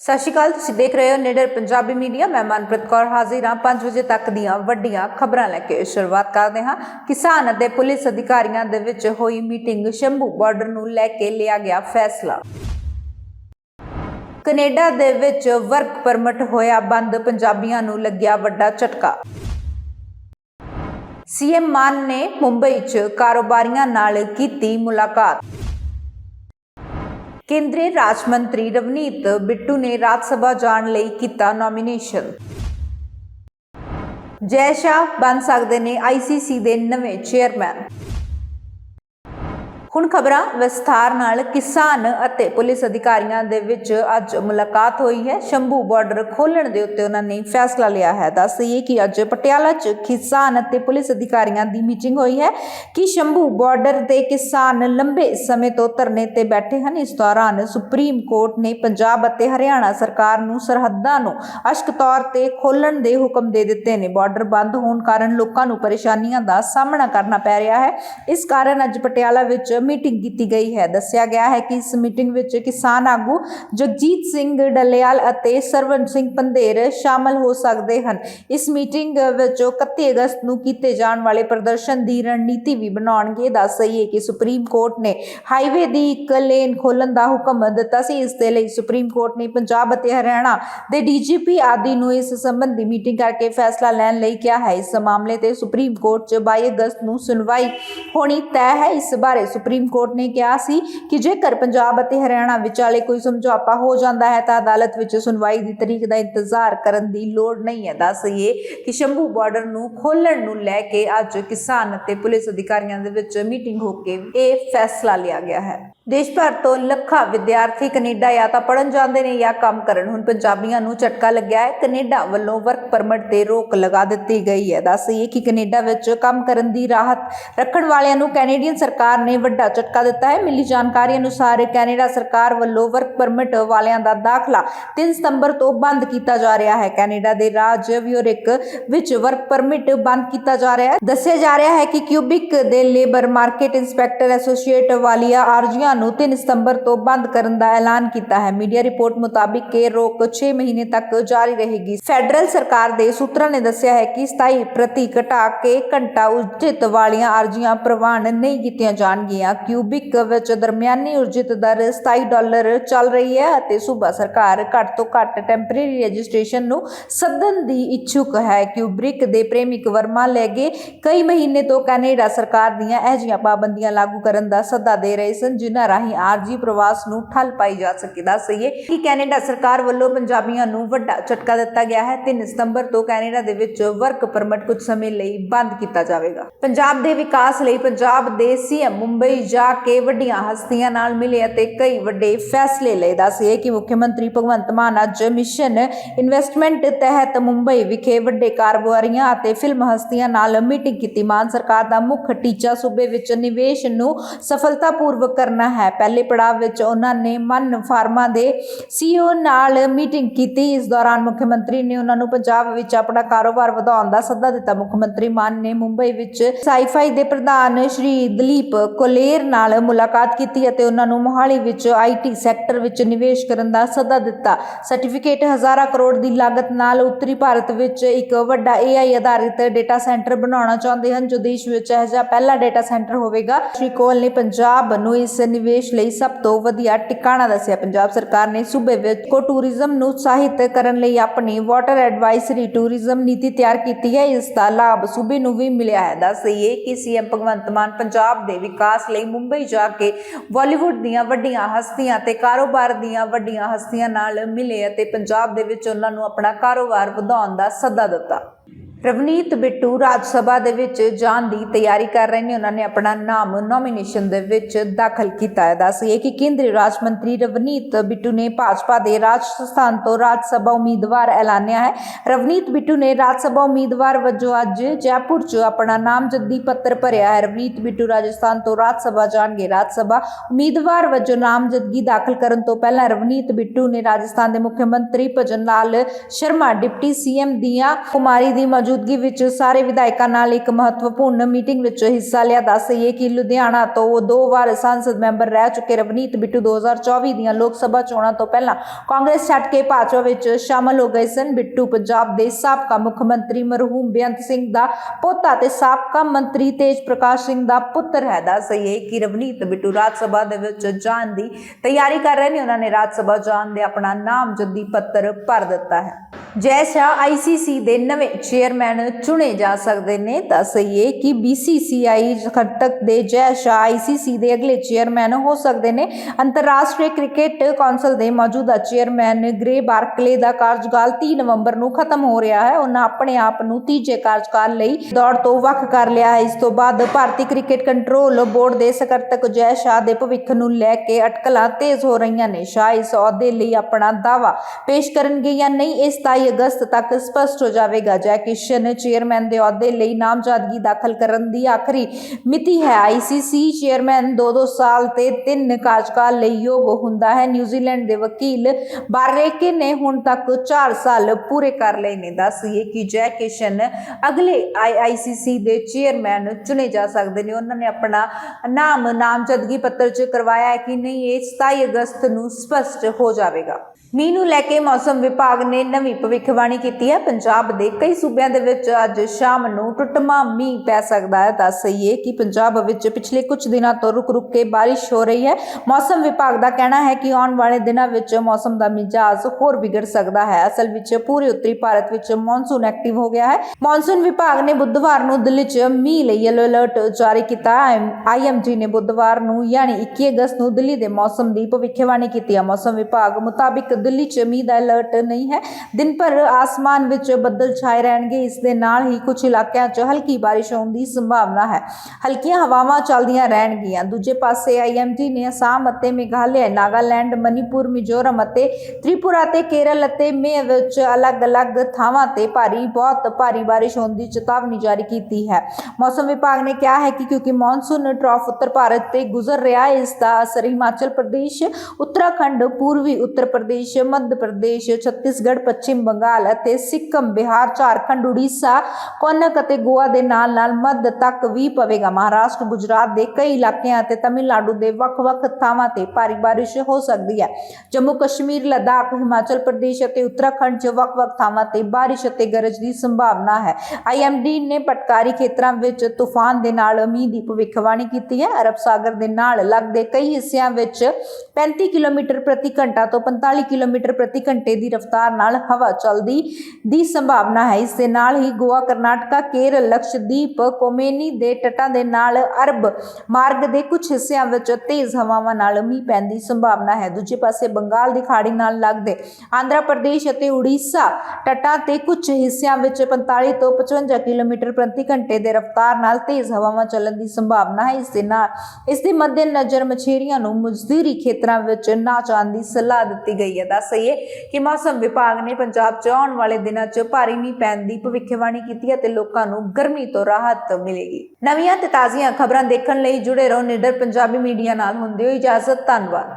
ਸਤਿ ਸ਼੍ਰੀ ਅਕਾਲ, ਤੁਸੀਂ ਦੇਖ ਰਹੇ ਹੋ ਨਿਡਰ ਪੰਜਾਬੀ ਮੀਡੀਆ। ਮੈਂ ਮਨਪ੍ਰੀਤ ਕੌਰ ਹਾਜ਼ਰ ਹਾਂ। 5 ਵਜੇ ਤੱਕ ਦੀਆਂ ਵੱਡੀਆਂ ਖਬਰਾਂ ਲੈ ਕੇ ਸ਼ੁਰੂਆਤ ਕਰਦੇ ਹਾਂ। ਕਿਸਾਨ ਅਤੇ ਪੁਲਿਸ ਅਧਿਕਾਰੀਆਂ ਦੇ ਵਿੱਚ ਹੋਈ ਮੀਟਿੰਗ। ਸ਼ੰਭੂ ਬਾਰਡਰ ਨੂੰ ਲੈ ਕੇ ਲਿਆ ਗਿਆ ਫੈਸਲਾ। ਕੈਨੇਡਾ ਦੇ ਵਿੱਚ ਵਰਕ ਪਰਮਿਟ ਹੋਇਆ ਬੰਦ। ਪੰਜਾਬੀਆਂ ਨੂੰ ਲੱਗਿਆ ਵੱਡਾ ਝਟਕਾ। ਸੀਐਮ ਮਾਨ ਨੇ ਮੁੰਬਈ 'ਚ ਕਾਰੋਬਾਰੀਆਂ ਨਾਲ ਕੀਤੀ ਮੁਲਾਕਾਤ। ਕੇਂਦਰੀ ਰਾਜ ਮੰਤਰੀ ਰਵਨੀਤ ਬਿੱਟੂ ਨੇ ਰਾਜ ਸਭਾ ਜਾਣ ਲਈ ਕੀਤਾ ਨੋਮੀਨੇਸ਼ਨ ਜੈ ਸ਼ਾਹ ਬਣ ਸਕਦੇ ਨੇ ਆਈਸੀਸੀ ਦੇ ਨਵੇਂ ਚੇਅਰਮੈਨ ਹੁਣ ਖਬਰਾਂ ਵਿਸਥਾਰ ਨਾਲ। ਕਿਸਾਨ ਅਤੇ ਪੁਲਿਸ ਅਧਿਕਾਰੀਆਂ ਦੇ ਵਿੱਚ ਅੱਜ ਮੁਲਾਕਾਤ ਹੋਈ ਹੈ। ਸ਼ੰਭੂ ਬਾਰਡਰ ਖੋਲਣ ਦੇ ਉੱਤੇ ਉਹਨਾਂ ਨੇ ਫੈਸਲਾ ਲਿਆ ਹੈ। ਦੱਸ ਦਈਏ ਕਿ ਅੱਜ ਪਟਿਆਲਾ 'ਚ ਕਿਸਾਨ ਅਤੇ ਪੁਲਿਸ ਅਧਿਕਾਰੀਆਂ ਦੀ ਮੀਟਿੰਗ ਹੋਈ ਹੈ ਕਿ ਸ਼ੰਭੂ ਬਾਰਡਰ ਤੇ ਕਿਸਾਨ ਲੰਬੇ ਸਮੇਂ ਤੋਂ ਧਰਨੇ ਤੇ ਬੈਠੇ ਹਨ। ਇਸ ਦੌਰਾਨ ਸੁਪਰੀਮ ਕੋਰਟ ਨੇ ਪੰਜਾਬ ਅਤੇ ਹਰਿਆਣਾ ਸਰਕਾਰ ਨੂੰ ਸਰਹੱਦਾਂ ਨੂੰ ਅਸ਼ਕ ਤੌਰ ਤੇ ਖੋਲਣ ਦੇ ਹੁਕਮ ਦੇ ਦਿੱਤੇ ਨੇ। ਬਾਰਡਰ ਬੰਦ ਹੋਣ ਕਾਰਨ ਲੋਕਾਂ ਨੂੰ ਪਰੇਸ਼ਾਨੀਆਂ ਦਾ ਸਾਹਮਣਾ ਕਰਨਾ ਪੈ ਰਿਹਾ ਹੈ। ਇਸ ਕਾਰਨ ਅੱਜ ਪਟਿਆਲਾ ਵਿੱਚ ਮੀਟਿੰਗ ਕੀਤੀ ਗਈ ਹੈ। ਦੱਸਿਆ ਗਿਆ ਹੈ ਕਿ ਇਸ ਮੀਟਿੰਗ ਵਿੱਚ ਕਿਸਾਨ ਆਗੂ ਜਗਜੀਤ ਸਿੰਘ ਡੱਲੇਵਾਲ ਅਤੇ ਸਰਵਨ ਸਿੰਘ ਪੰਧੇਰ ਸ਼ਾਮਲ ਹੋ ਸਕਦੇ ਹਨ। ਇਸ ਮੀਟਿੰਗ ਵਿੱਚ 31 ਅਗਸਤ ਨੂੰ ਕੀਤੇ ਜਾਣ ਵਾਲੇ ਪ੍ਰਦਰਸ਼ਨ ਦੀ ਰਣਨੀਤੀ ਵੀ ਬਣਾਉਣਗੇ। ਦੱਸ ਦਈਏ ਕਿ ਸੁਪਰੀਮ ਕੋਰਟ ਨੇ ਹਾਈਵੇ ਦੀ ਇੱਕ ਲੇਨ ਖੋਲਣ ਦਾ ਹੁਕਮ ਦਿੱਤਾ ਸੀ। ਇਸ ਦੇ ਲਈ ਸੁਪਰੀਮ ਕੋਰਟ ਨੇ ਪੰਜਾਬ ਅਤੇ ਹਰਿਆਣਾ ਦੇ ਡੀਜੀਪੀ ਆਦਿ ਨੂੰ ਇਸ ਸੰਬੰਧੀ ਮੀਟਿੰਗ ਕਰਕੇ ਫੈਸਲਾ ਲੈਣ ਲਈ ਕਿਹਾ ਹੈ। ਇਸ ਮਾਮਲੇ ਤੇ ਸੁਪਰੀਮ ਕੋਰਟ 'ਚ 22 ਅਗਸਤ ਨੂੰ ਸੁਣਵਾਈ ਹੋਣੀ ਤੈਅ ਹੈ। ਇਸ ਬਾਰੇ ਸੁਪਰੀਮ ਸੁਪਰੀਮ ਕੋਰਟ ਨੇ ਕਿਹਾ ਸੀ ਕਿ ਜੇਕਰ ਪੰਜਾਬ ਅਤੇ ਹਰਿਆਣਾ ਵਿਚਾਲੇ ਕੋਈ ਸਮਝੌਤਾ ਹੋ ਜਾਂਦਾ ਹੈ ਤਾਂ ਅਦਾਲਤ ਵਿੱਚ ਸੁਣਵਾਈ ਦੀ ਤਰੀਕ ਦਾ ਇੰਤਜ਼ਾਰ ਕਰਨ ਦੀ ਲੋੜ ਨਹੀਂ ਹੈ। ਦੱਸਈਏ ਕਿ ਸ਼ੰਭੂ ਬਾਰਡਰ ਨੂੰ ਖੋਲਣ ਨੂੰ ਲੈ ਕੇ ਅੱਜ ਕਿਸਾਨ ਅਤੇ ਪੁਲਿਸ ਅਧਿਕਾਰੀਆਂ ਦੇ ਵਿੱਚ ਮੀਟਿੰਗ ਹੋ ਕੇ ਇਹ ਫੈਸਲਾ ਲਿਆ ਗਿਆ ਹੈ। ਦੇਸ਼ ਭਰ ਤੋਂ ਲੱਖਾਂ ਵਿਦਿਆਰਥੀ ਕੈਨੇਡਾ ਜਾਂ ਤਾਂ ਪੜਨ ਜਾਂਦੇ ਨੇ ਜਾਂ ਕੰਮ ਕਰਨ। ਹੁਣ ਪੰਜਾਬੀਆਂ ਨੂੰ ਝਟਕਾ ਲੱਗਿਆ ਹੈ। ਕੈਨੇਡਾ ਵੱਲੋਂ ਵਰਕ ਪਰਮਿਟ ਤੇ ਰੋਕ ਲਗਾ ਦਿੱਤੀ ਗਈ ਹੈ। ਦੱਸਈਏ ਕਿ ਕੈਨੇਡਾ ਵਿੱਚ ਕੰਮ ਕਰਨ ਦੀ ਰਾਹਤ ਰੱਖਣ ਵਾਲਿਆਂ ਨੂੰ ਕੈਨੇਡੀਅਨ ਸਰਕਾਰ ਨੇ ਵੱਡਾ ਝਟਕਾ ਦਿੱਤਾ ਹੈ। ਮਿਲੀ ਜਾਣਕਾਰੀ ਅਨੁਸਾਰ ਕੈਨੇਡਾ ਸਰਕਾਰ ਵੱਲੋਂ ਵਰਕ ਪਰਮਿਟ ਵਾਲਿਆਂ ਦਾ ਦਾਖਲਾ 3 ਸਤੰਬਰ ਤੋਂ ਬੰਦ ਕੀਤਾ ਜਾ ਰਿਹਾ ਹੈ। ਕੈਨੇਡਾ ਦੇ ਰਾਜ ਵਿਊਰਿਕ ਵਿੱਚ ਵਰਕ ਪਰਮਿਟ ਬੰਦ ਕੀਤਾ ਜਾ ਰਿਹਾ ਹੈ। ਦੱਸਿਆ ਜਾ ਰਿਹਾ ਹੈ ਕਿ ਕਿਊਬਿਕ ਦੇ ਲੇਬਰ ਮਾਰਕੀਟ ਇੰਸਪੈਕਟਰ ਐਸੋਸੀਏਟ ਵਾਲੀਆ ਆਰਜ਼ੀਆਂ ਨੂੰ 3 ਸਤੰਬਰ ਤੋਂ ਬੰਦ ਕਰਨ ਦਾ ਐਲਾਨ ਕੀਤਾ ਹੈ। ਮੀਡੀਆ ਰਿਪੋਰਟ ਮੁਤਾਬਿਕ ਇਹ ਰੋਕ 6 ਮਹੀਨੇ ਤੱਕ ਜਾਰੀ ਰਹੇਗੀ। ਫੈਡਰਲ ਸਰਕਾਰ ਦੇ ਸੂਤਰਾਂ ਨੇ ਦੱਸਿਆ ਹੈ ਕਿ 27 ਪ੍ਰਤੀ ਘਟਾ ਕੇ ਘੰਟਾ ਉਚਿਤ ਵਾਲੀਆਂ ਅਰਜ਼ੀਆਂ ਪ੍ਰਵਾਨ ਨਹੀਂ ਕੀਤੀਆਂ ਜਾਣਗੀਆਂ। ਕਿਊਬਿਕ ਵਿੱਚ ਦਰਮਿਆਨੀ ਉਰਜਿਤ ਦਰ 27 ਡਾਲਰ ਚੱਲ ਰਹੀ ਹੈ ਅਤੇ ਸੂਬਾ ਸਰਕਾਰ ਘੱਟ ਤੋਂ ਘੱਟ ਟੈਂਪਰੇਰੀ ਰਜਿਸਟ੍ਰੇਸ਼ਨ ਨੂੰ ਸੱਦਣ ਦੀ ਇੱਛੁਕ ਹੈ। ਕਿਊਬ੍ਰਿਕ ਦੇ ਪ੍ਰੇਮਿਕ ਵਰਮਾ ਲੈ ਗਏ ਕਈ ਮਹੀਨੇ ਤੋਂ ਕੈਨੇਡਾ ਸਰਕਾਰ ਦੀਆਂ ਇਹ ਜਿਹੀਆਂ ਪਾਬੰਦੀਆਂ ਲਾਗੂ ਕਰਨ ਦਾ ਸੱਦਾ ਦੇ ਰਹੇ ਸਨ, ਜਿਨ੍ਹਾਂ ਰਾਹੀਂ ਆਰਜੀ ਪ੍ਰਵਾਸ ਨੂੰ ਠੱਲ ਪਾਈ ਜਾ ਸਕੇ। ਦੱਸ ਸਹੀਏ ਕਿ ਕੈਨੇਡਾ ਸਰਕਾਰ ਵੱਲੋਂ ਪੰਜਾਬੀਆਂ ਨੂੰ ਵੱਡਾ ਝਟਕਾ ਦਿੱਤਾ ਗਿਆ ਹੈ 3 ਸਤੰਬਰ ਤੋਂ ਕੈਨੇਡਾ ਦੇ ਵਿੱਚ ਵਰਕ ਪਰਮਿਟ ਕੁਝ ਸਮੇਂ ਲਈ ਬੰਦ ਕੀਤਾ ਜਾਵੇਗਾ। ਪੰਜਾਬ ਦੇ ਵਿਕਾਸ ਲਈ ਪੰਜਾਬ ਦੇ ਸੀਐਮ ਮੁੰਬਈ ਜਾ ਕੇ ਵੱਡੀਆਂ ਹਸਤੀਆਂ ਨਾਲ ਮਿਲੇ ਅਤੇ ਕਈ ਵੱਡੇ ਫੈਸਲੇ ਲਏ। ਦੱਸਿਏ ਕਿ ਮੁੱਖ ਮੰਤਰੀ ਭਗਵੰਤ ਮਾਨ ਅੱਜ ਮਿਸ਼ਨ ਇਨਵੈਸਟਮੈਂਟ ਤਹਿਤ ਮੁੰਬਈ ਵਿਖੇ ਵੱਡੇ ਕਾਰੋਬਾਰੀਆਂ ਅਤੇ ਫਿਲਮ ਹਸਤੀਆਂ ਨਾਲ ਮੀਟਿੰਗ ਕੀਤੀ। ਮਾਨ ਸਰਕਾਰ ਦਾ ਮੁੱਖ ਟੀਚਾ ਸੂਬੇ ਵਿੱਚ ਨਿਵੇਸ਼ ਨੂੰ ਸਫਲਤਾਪੂਰਵਕ ਕਰਨਾ ਹੈ। ਪਹਿਲੇ ਪੜਾਅ ਵਿੱਚ ਉਹਨਾਂ ਨੇ ਮਨ ਫਾਰਮਾ ਦੇ ਸੀਈਓ ਨਾਲ ਮੀਟਿੰਗ ਕੀਤੀ। ਇਸ ਦੌਰਾਨ ਮੁੱਖ ਮੰਤਰੀ ਨੇ ਉਹਨਾਂ ਨੂੰ ਪੰਜਾਬ ਵਿੱਚ ਆਪਣਾ ਕਾਰੋਬਾਰ ਵਧਾਉਣ ਦਾ ਸੱਦਾ ਦਿੱਤਾ। ਮੁੱਖ ਮੰਤਰੀ ਮਾਨ ਨੇ ਮੁੰਬਈ ਵਿੱਚ ਸਾਈਫਾਈ ਦੇ ਪ੍ਰਧਾਨ ਸ਼੍ਰੀ ਦਲੀਪ ਕੋਲੇਰ ਨਾਲ ਮੁਲਾਕਾਤ ਕੀਤੀ ਅਤੇ ਉਹਨਾਂ ਨੂੰ ਮੋਹਾਲੀ ਵਿੱਚ ਆਈਟੀ ਸੈਕਟਰ ਵਿੱਚ ਨਿਵੇਸ਼ ਕਰਨ ਦਾ ਸੱਦਾ ਦਿੱਤਾ। ਸਰਟੀਫਿਕੇਟ ਹਜ਼ਾਰਾਂ ਕਰੋੜ ਦੀ ਲਾਗਤ ਨਾਲ ਉੱਤਰੀ ਭਾਰਤ ਵਿੱਚ ਇੱਕ ਵੱਡਾ AI ਆਧਾਰਿਤ ਡਾਟਾ ਸੈਂਟਰ ਬਣਾਉਣਾ ਚਾਹੁੰਦੇ ਹਨ, ਜੋ ਦੇਸ਼ ਵਿੱਚ ਇਹ ਜਿਹਾ ਪਹਿਲਾ ਡਾਟਾ ਸੈਂਟਰ ਹੋਵੇਗਾ। ਸ਼੍ਰੀ ਕੋਲ ਨੇ ਪੰਜਾਬ ਨੂੰ ਇਸ ਨਿਵੇਸ਼ ਲਈ ਸਭ ਤੋਂ ਵਧੀਆ ਟਿਕਾਣਾ ਦੱਸਿਆ। ਪੰਜਾਬ ਸਰਕਾਰ ਨੇ ਸੂਬੇ ਵਿੱਚ ਕੋ ਟੂਰਿਜ਼ਮ ਨੂੰ ਉਤਸ਼ਾਹਿਤ ਕਰਨ ਲਈ ਆਪਣੀ ਵਾਟਰ ਐਡਵਾਈਜ਼ਰੀ ਟੂਰਿਜ਼ਮ ਨੀਤੀ ਤਿਆਰ ਕੀਤੀ ਹੈ। ਇਸ ਦਾ ਲਾਭ ਸੂਬੇ ਨੂੰ ਵੀ ਮਿਲਿਆ ਹੈ। ਦੱਸ ਦੱਸਈਏ ਕਿ ਸੀਐਮ ਭਗਵੰਤ ਮਾਨ ਪੰਜਾਬ ਦੇ ਵਿਕਾਸ ਲਈ ਮੁੰਬਈ ਜਾ ਕੇ ਬਾਲੀਵੁੱਡ ਦੀਆਂ ਵੱਡੀਆਂ ਹਸਤੀਆਂ ਤੇ ਕਾਰੋਬਾਰ ਦੀਆਂ ਵੱਡੀਆਂ ਹਸਤੀਆਂ ਨਾਲ ਮਿਲੇ ਅਤੇ ਪੰਜਾਬ ਦੇ ਵਿੱਚ ਉਹਨਾਂ ਨੂੰ ਆਪਣਾ ਕਾਰੋਬਾਰ ਵਧਾਉਣ ਦਾ ਸੱਦਾ ਦਿੱਤਾ। ਰਵਨੀਤ ਬਿੱਟੂ ਰਾਜ ਸਭਾ ਦੇ ਵਿੱਚ ਜਾਣ ਦੀ ਤਿਆਰੀ ਕਰ ਰਹੇ ਨੇ। ਉਹਨਾਂ ਨੇ ਆਪਣਾ ਨਾਮ ਨੋਮੀਨੇਸ਼ਨ ਦੇ ਵਿੱਚ ਦਾਖਲ ਕੀਤਾ ਹੈ। ਦੱਸੀਏ ਕਿ ਕੇਂਦਰੀ ਰਾਜ ਮੰਤਰੀ ਰਵਨੀਤ ਬਿੱਟੂ ਨੇ ਭਾਜਪਾ ਦੇ ਰਾਜਸਥਾਨ ਤੋਂ ਰਾਜ ਸਭਾ ਉਮੀਦਵਾਰ ਐਲਾਨਿਆ ਹੈ। ਰਵਨੀਤ ਬਿੱਟੂ ਨੇ ਰਾਜ ਸਭਾ ਉਮੀਦਵਾਰ ਵਜੋਂ ਅੱਜ ਜੈਪੁਰ 'ਚ ਆਪਣਾ ਨਾਮਜ਼ਦਗੀ ਪੱਤਰ ਭਰਿਆ ਹੈ। ਰਵਨੀਤ ਬਿੱਟੂ ਰਾਜਸਥਾਨ ਤੋਂ ਰਾਜ ਸਭਾ ਜਾਣਗੇ। ਰਾਜ ਸਭਾ ਉਮੀਦਵਾਰ ਵਜੋਂ ਨਾਮਜ਼ਦਗੀ ਦਾਖਲ ਕਰਨ ਤੋਂ ਪਹਿਲਾਂ ਰਵਨੀਤ ਬਿੱਟੂ ਨੇ ਰਾਜਸਥਾਨ ਦੇ ਮੁੱਖ ਮੰਤਰੀ ਭਜਨ ਲਾਲ ਸ਼ਰਮਾ, ਡਿਪਟੀ ਸੀਐਮ ਦੀਆਂ ਕੁਮਾਰੀ ਦੀ ਮੌਜੂਦਗੀ ਵਿੱਚ ਸਾਰੇ ਵਿਧਾਇਕਾਂ ਨਾਲ ਇੱਕ ਮਹੱਤਵਪੂਰਨ ਮੀਟਿੰਗ ਵਿੱਚ ਹਿੱਸਾ ਲਿਆ। ਦੱਸਈਏ ਕਿ ਲੁਧਿਆਣਾ ਤੋਂ ਉਹ ਦੋ ਵਾਰ ਸੰਸਦ ਮੈਂਬਰ ਰਹਿ ਚੁੱਕੇ ਰਵਨੀਤ ਬਿੱਟੂ 2024 ਦੀਆਂ ਲੋਕ ਸਭਾ ਚੋਣਾਂ ਤੋਂ ਪਹਿਲਾਂ ਕਾਂਗਰਸ ਛੱਡ ਕੇ ਭਾਜਪਾ ਵਿੱਚ ਸ਼ਾਮਲ ਹੋ ਗਏ ਸਨ। ਬਿੱਟੂ ਪੰਜਾਬ ਦੇ ਸਾਬਕਾ ਮੁੱਖ ਮੰਤਰੀ ਮਰਹੂਮ ਬੇਅੰਤ ਸਿੰਘ ਦਾ ਪੋਤਾ ਤੇ ਸਾਬਕਾ ਮੰਤਰੀ ਤੇਜ ਪ੍ਰਕਾਸ਼ ਸਿੰਘ ਦਾ ਪੁੱਤਰ ਹੈ। ਦੱਸਈਏ ਕਿ ਰਵਨੀਤ ਬਿੱਟੂ ਰਾਜ ਸਭਾ ਦੇ ਵਿੱਚ ਜਾਣ ਦੀ ਤਿਆਰੀ ਕਰ ਰਹੇ ਨੇ। ਉਹਨਾਂ ਨੇ ਰਾਜ ਸਭਾ ਜਾਣ ਦੇ ਆਪਣਾ ਨਾਮਜ਼ਦਗੀ ਪੱਤਰ ਭਰ ਦਿੱਤਾ ਹੈ। ਜੈ ਸ਼ਾਹ ਆਈਸੀਸੀ ਦੇ ਨਵੇਂ ਚੇਅਰਮੈਨ ਚੁਣੇ ਜਾ ਸਕਦੇ ਨੇ। ਦੱਸਈਏ ਕਿ BCCI ਖੱਟਕ ਦੇ ਜੈ ਸ਼ਾਹ ਆਈਸੀਸੀ ਦੇ ਅਗਲੇ ਚੇਅਰਮੈਨ ਹੋ ਸਕਦੇ ਨੇ। ਅੰਤਰਰਾਸ਼ਟਰੀ ਕ੍ਰਿਕਟ ਕੌਂਸਲ ਦੇ ਮੌਜੂਦਾ ਚੇਅਰਮੈਨ ਗ੍ਰੇ ਬਾਰਕਲੇ ਦਾ ਕਾਰਜਕਾਲ 30 ਨਵੰਬਰ ਨੂੰ ਖਤਮ ਹੋ ਰਿਹਾ ਹੈ। ਉਹਨਾਂ ਆਪਣੇ ਆਪ ਨੂੰ ਤੀਜੇ ਕਾਰਜਕਾਲ ਲਈ ਦੌੜ ਤੋਂ ਵੱਖ ਕਰ ਲਿਆ ਹੈ। ਇਸ ਤੋਂ ਬਾਅਦ ਭਾਰਤੀ ਕ੍ਰਿਕਟ ਕੰਟਰੋਲ ਬੋਰਡ ਦੇ ਸਕੱਤਰ ਜੈ ਸ਼ਾਹ ਦੇ ਭਵਿੱਖ ਨੂੰ ਲੈ ਕੇ ਅਟਕਲਾਂ ਤੇਜ਼ ਹੋ ਰਹੀਆਂ ਨੇ। ਸ਼ਾਹ ਇਸ ਅਹੁਦੇ ਲਈ ਆਪਣਾ ਦਾਵਾ ਪੇਸ਼ ਕਰਨਗੇ ਜਾਂ ਨਹੀਂ, ਇਸ 27 ਅਗਸਤ ਤੱਕ ਸਪਸ਼ਟ ਹੋ ਜਾਵੇਗਾ ਜੈ ਕਿਸ਼ਨ ਚੇਅਰਮੈਨ ਦੇ ਅਹੁਦੇ ਲਈ ਨਾਮਜ਼ਦਗੀ ਦਾਖਲ ਕਰਨ ਦੀ ਆਖਰੀ ਮਿਤੀ ਹੈ। ਆਈਸੀਸੀ ਚੇਅਰਮੈਨ 2-2 ਸਾਲ ਤੇ 3 ਕਾਰਜਕਾਲ ਲਈ ਯੋਗ ਹੁੰਦਾ ਹੈ। ਨਿਊਜ਼ੀਲੈਂਡ ਦੇ ਵਕੀਲ ਬਾਰੇਕੇ ਨੇ ਹੁਣ ਤੱਕ 4 ਸਾਲ ਪੂਰੇ ਕਰ ਲਏ ਨੇ। ਦੱਸੀਏ ਕਿ ਜੈ ਕਿਸ਼ਨ ਅਗਲੇ ਆਈਸੀਸੀ ਦੇ ਚੇਅਰਮੈਨ ਚੁਣੇ ਜਾ ਸਕਦੇ ਨੇ। ਉਹਨਾਂ ਨੇ ਆਪਣਾ ਨਾਮ ਨਾਮਜ਼ਦਗੀ ਪੱਤਰ 'ਚ ਕਰਵਾਇਆ ਹੈ ਕਿ ਨਹੀਂ, ਇਹ 27 ਅਗਸਤ ਨੂੰ ਸਪਸ਼ਟ ਹੋ ਜਾਵੇਗਾ। ਮੀਂਹ ਨੂੰ ਲੈ ਕੇ ਮੌਸਮ ਵਿਭਾਗ ਨੇ ਨਵੀਂ ਭਵਿੱਖਬਾਣੀ ਕੀਤੀ ਹੈ। ਪੰਜਾਬ ਦੇ ਕਈ ਸੂਬਿਆਂ ਦੇ ਵਿੱਚ ਅੱਜ ਸ਼ਾਮ ਨੂੰ ਟੁੱਟਮਾ ਮੀਂਹ ਪੈ ਸਕਦਾ ਹੈ। ਦੱਸ ਦੱਸਈਏ ਕਿ ਪੰਜਾਬ ਵਿੱਚ ਪਿਛਲੇ ਕੁਝ ਦਿਨਾਂ ਤੋਂ ਰੁਕ-ਰੁਕ ਕੇ ਬਾਰਿਸ਼ ਹੋ ਰਹੀ ਹੈ। ਮੌਸਮ ਵਿਭਾਗ ਦਾ ਕਹਿਣਾ ਹੈ ਕਿ ਆਉਣ ਵਾਲੇ ਦਿਨਾਂ ਵਿੱਚ ਮੌਸਮ ਦਾ ਮਿਜਾਜ਼ ਹੋਰ ਵਿਗੜ ਸਕਦਾ ਹੈ। ਅਸਲ ਵਿੱਚ ਪੂਰੇ ਉੱਤਰੀ ਭਾਰਤ ਵਿੱਚ ਮੌਨਸੂਨ ਐਕਟਿਵ ਹੋ ਗਿਆ ਹੈ। ਮੌਨਸੂਨ ਵਿਭਾਗ ਨੇ ਬੁੱਧਵਾਰ ਨੂੰ ਦਿੱਲੀ 'ਚ ਮੀਂਹ ਲਈ ਯੈਲੋ ਅਲਰਟ ਜਾਰੀ ਕੀਤਾ। ਆਈਐਮਜੀ ਨੇ ਬੁੱਧਵਾਰ ਨੂੰ ਯਾਨੀ 21 ਅਗਸਤ ਨੂੰ ਦਿੱਲੀ ਦੇ ਮੌਸਮ ਦੀ ਭਵਿੱਖਬਾਣੀ ਕੀਤੀ ਹੈ। ਮੌਸਮ ਵਿਭਾਗ ਮੁਤਾਬਿਕ ਦਿੱਲੀ 'ਚ ਮੀਂਹ ਦਾ ਅਲਰਟ ਨਹੀਂ ਹੈ। ਦਿਨ ਭਰ ਆਸਮਾਨ ਵਿੱਚ ਬੱਦਲ ਛਾਏ ਰਹਿਣਗੇ। ਇਸ ਦੇ ਨਾਲ ਹੀ ਕੁਝ ਇਲਾਕਿਆਂ 'ਚ ਹਲਕੀ ਬਾਰਿਸ਼ ਹੋਣ ਦੀ ਸੰਭਾਵਨਾ ਹੈ। ਹਲਕੀਆਂ ਹਵਾਵਾਂ ਚੱਲਦੀਆਂ ਰਹਿਣਗੀਆਂ। ਦੂਜੇ ਪਾਸੇ ਆਈਐਮਡੀ ਨੇ ਅਸਾਮ ਅਤੇ ਮੇਘਾਲਿਆ, ਨਾਗਾਲੈਂਡ, ਮਨੀਪੁਰ, ਮਿਜ਼ੋਰਮ ਅਤੇ ਤ੍ਰਿਪੁਰਾ ਤੇ ਕੇਰਲ ਅਤੇ ਮੇ ਵਿੱਚ ਅਲੱਗ-ਅਲੱਗ ਥਾਵਾਂ ਤੇ ਭਾਰੀ, ਬਹੁਤ ਭਾਰੀ ਬਾਰਿਸ਼ ਹੋਣ ਦੀ ਚੇਤਾਵਨੀ ਜਾਰੀ ਕੀਤੀ ਹੈ। ਮੌਸਮ ਵਿਭਾਗ ਨੇ ਕਿਹਾ ਹੈ ਕਿ ਕਿਉਂਕਿ ਮੌਨਸੂਨ ਟ੍ਰੌਫ ਉੱਤਰ ਭਾਰਤ ਤੇ ਗੁਜ਼ਰ ਰਿਹਾ ਹੈ, ਇਸ ਦਾ ਅਸਰ ਹਿਮਾਚਲ ਪ੍ਰਦੇਸ਼, ਉੱਤਰਾਖੰਡ, ਪੂਰਬੀ ਉੱਤਰ ਪ੍ਰਦੇਸ਼ ਮੱਧ ਪ੍ਰਦੇਸ਼, ਛੱਤੀਸਗੜ੍ਹ, ਪੱਛਮ ਬੰਗਾਲ ਅਤੇ ਸਿੱਕਮ, ਬਿਹਾਰ, ਝਾਰਖੰਡ, ਉੜੀਸਾ, ਕੋਨਕ ਅਤੇ ਗੋਆ ਦੇ ਨਾਲ-ਨਾਲ ਮੱਧ ਤੱਕ ਵੀ ਪਵੇਗਾ। ਮਹਾਰਾਸ਼ਟਰ, ਗੁਜਰਾਤ ਦੇ ਕਈ ਇਲਾਕਿਆਂ ਅਤੇ ਤਮਿਲਨਾਡੂ ਦੇ ਵੱਖ-ਵੱਖ ਥਾਵਾਂ ਤੇ ਭਾਰੀ ਬਾਰਿਸ਼ ਹੋ ਸਕਦੀ ਹੈ। ਜੰਮੂ ਕਸ਼ਮੀਰ, ਲਦਾਖ, ਹਿਮਾਚਲ ਪ੍ਰਦੇਸ਼ ਅਤੇ ਉੱਤਰਾਖੰਡ 'ਚ ਵੱਖ-ਵੱਖ ਥਾਵਾਂ ਤੇ ਬਾਰਿਸ਼ ਅਤੇ ਗਰਜ ਦੀ ਸੰਭਾਵਨਾ ਹੈ। ਆਈਐਮਡੀ ਨੇ ਪਟਕਾਰੀ ਖੇਤਰਾਂ ਵਿੱਚ ਤੂਫਾਨ ਦੇ ਨਾਲ ਮੀਂਹ ਦੀ ਭਵਿੱਖਬਾਣੀ ਕੀਤੀ ਹੈ। ਅਰਬ ਸਾਗਰ ਦੇ ਨਾਲ ਲੱਗਦੇ ਕਈ ਹਿੱਸਿਆਂ ਵਿੱਚ 35 ਕਿਲੋਮੀਟਰ ਪ੍ਰਤੀ ਘੰਟਾ ਤੋਂ 45 ਕਿਲੋਮੀਟਰ ਪ੍ਰਤੀ ਘੰਟੇ ਦੀ ਰਫ਼ਤਾਰ ਨਾਲ ਹਵਾ ਚੱਲਦੀ ਦੀ ਸੰਭਾਵਨਾ ਹੈ। ਇਸ ਦੇ ਨਾਲ ਹੀ ਗੋਆ, ਕਰਨਾਟਕਾ, ਕੇਰਲ, ਲਕਸ਼ਦੀਪ, ਕੋਮੇਨੀ ਦੇ ਤਟਾਂ ਦੇ ਨਾਲ ਅਰਬ ਮਾਰਗ ਦੇ ਕੁਝ ਹਿੱਸਿਆਂ ਵਿੱਚ ਤੇਜ਼ ਹਵਾਵਾਂ ਨਾਲ ਮੀਂਹ ਪੈਣ ਦੀ ਸੰਭਾਵਨਾ ਹੈ। ਦੂਜੇ ਪਾਸੇ ਬੰਗਾਲ ਦੀ ਖਾੜੀ ਨਾਲ ਲੱਗਦੇ ਆਂਧਰਾ ਪ੍ਰਦੇਸ਼ ਅਤੇ ਉੜੀਸਾ ਤਟਾਂ ਤੇ ਕੁਝ ਹਿੱਸਿਆਂ ਵਿੱਚ 45 ਤੋਂ 55 ਕਿਲੋਮੀਟਰ ਪ੍ਰਤੀ ਘੰਟੇ ਦੇ ਰਫ਼ਤਾਰ ਨਾਲ ਤੇਜ਼ ਹਵਾਵਾਂ ਚੱਲਣ ਦੀ ਸੰਭਾਵਨਾ ਹੈ। ਇਸ ਦੇ ਨਾਲ, ਇਸ ਦੇ ਮੱਦੇਨਜ਼ਰ ਮਛੇਰੀਆਂ ਨੂੰ ਮੁਜ਼ਦਰੀ ਖੇਤਰਾਂ ਵਿੱਚ ਨਾ ਜਾਣ ਦੀ ਸਲਾਹ ਦਿੱਤੀ ਗਈ ਹੈ। ਦੱਸਈਏ ਕਿ ਮੌਸਮ ਵਿਭਾਗ ਨੇ ਪੰਜਾਬ 'ਚ ਆਉਣ ਵਾਲੇ ਦਿਨਾਂ 'ਚ ਭਾਰੀ ਮੀਂਹ ਪੈਣ ਦੀ ਭਵਿੱਖਬਾਣੀ ਕੀਤੀ ਅਤੇ ਲੋਕਾਂ ਨੂੰ ਗਰਮੀ ਤੋਂ ਰਾਹਤ ਮਿਲੇਗੀ। ਨਵੀਆਂ ਤੇ ਤਾਜ਼ੀਆਂ ਖਬਰਾਂ ਦੇਖਣ ਲਈ ਜੁੜੇ ਰਹੋ ਨਿਡਰ ਪੰਜਾਬੀ ਮੀਡੀਆ ਨਾਲ। ਹੁੰਦੇ ਹੋ ਇਜਾਜ਼ਤ, ਧੰਨਵਾਦ।